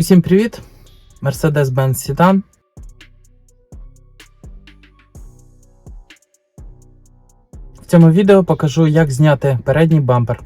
Усім привіт! Mercedes-Benz Sedan. В цьому відео покажу, як зняти передній бампер.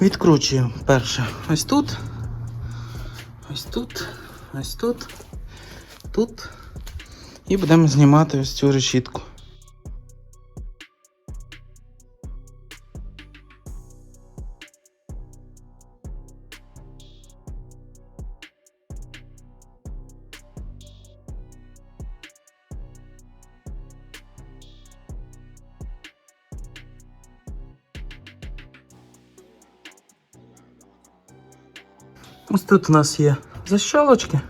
Відкручуємо перше ось тут, ось тут, ось тут, тут. І будемо знімати ось цю решітку. Ось тут у нас є защолочки.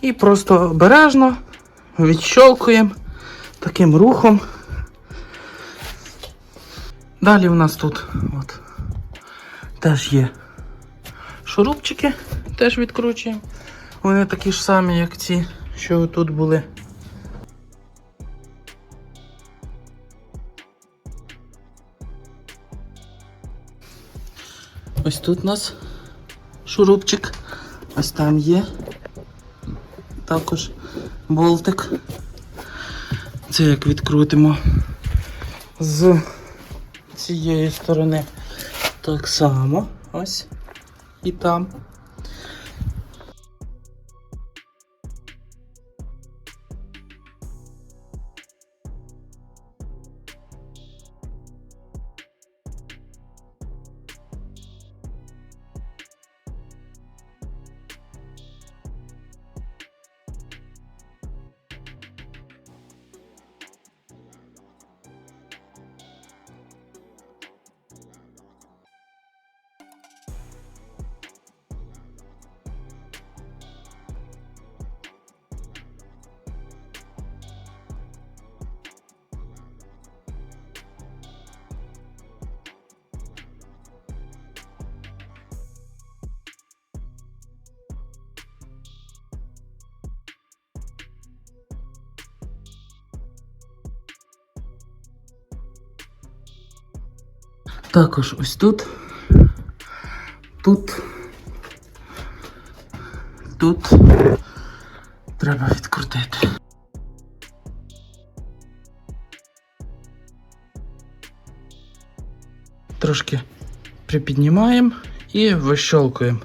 І просто обережно відщолкуємо таким рухом. Далі у нас тут от, теж є шурупчики, теж відкручуємо. Вони такі ж самі, як ці, що тут були. Ось тут у нас шурупчик. Ось там є. Також болтик. Це як відкрутимо з цієї сторони. Так само. Ось. І там. Також ось тут. Тут. Тут. Треба відкрутити. Трошки припіднімаємо і вищолкуємо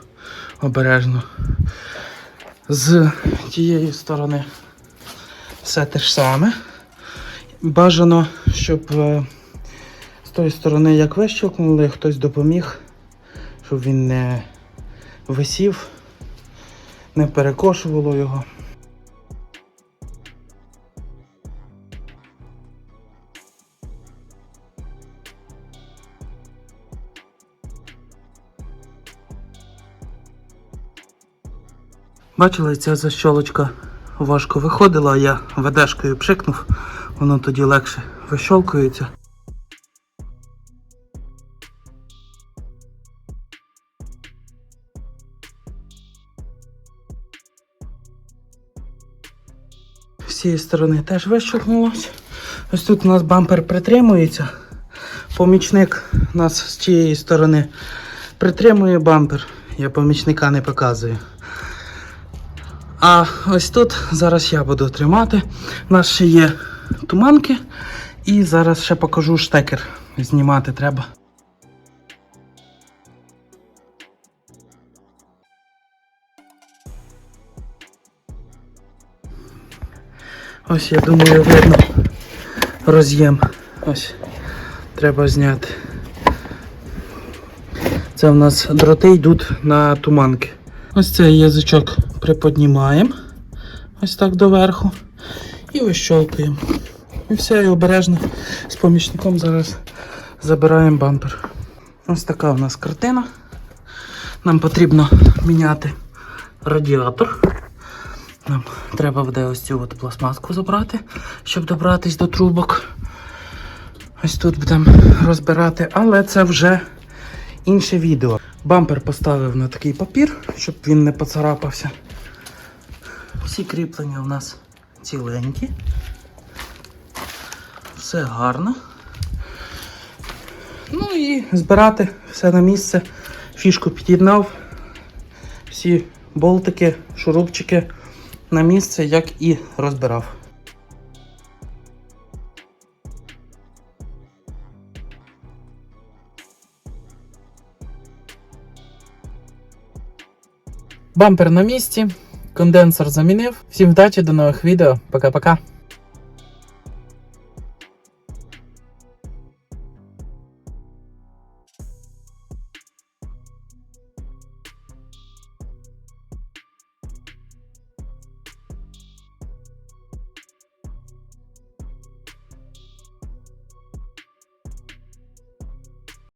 обережно. З тієї сторони все те ж саме. Бажано, щоб е, тої сторони, як вищелкнули, хтось допоміг, щоб він не висів, не перекошувало його. Бачили, ця защолочка важко виходила, я ведешкою пшикнув, воно тоді легше вищолкується. Цієї сторони теж вищухнулося. Ось тут у нас бампер притримується. Помічник у нас з цієї сторони притримує бампер. Я помічника не показую. А ось тут зараз я буду тримати. У нас ще є туманки. І зараз ще покажу штекер. Знімати треба. Ось я думаю видно роз'єм. Ось треба зняти. Це в нас дроти йдуть на туманки. Ось цей язичок приподнімаємо. Ось так доверху. І вищолкуємо. І все, і обережно з помічником зараз забираємо бампер. Ось така у нас картина. Нам потрібно міняти радіатор. Нам треба буде ось цю от пластмаску забрати, щоб добратись до трубок. Ось тут будемо розбирати, але це вже інше відео. Бампер поставив на такий папір, щоб він не поцарапався. Всі кріплення у нас ціленькі. Все гарно. Ну і збирати все на місце. Фішку під'єднав. Всі болтики, шурупчики на місце, як і розбирав. Бампер на місці, конденсор замінив. Всім вдачі, до нових відео. Пока-пока.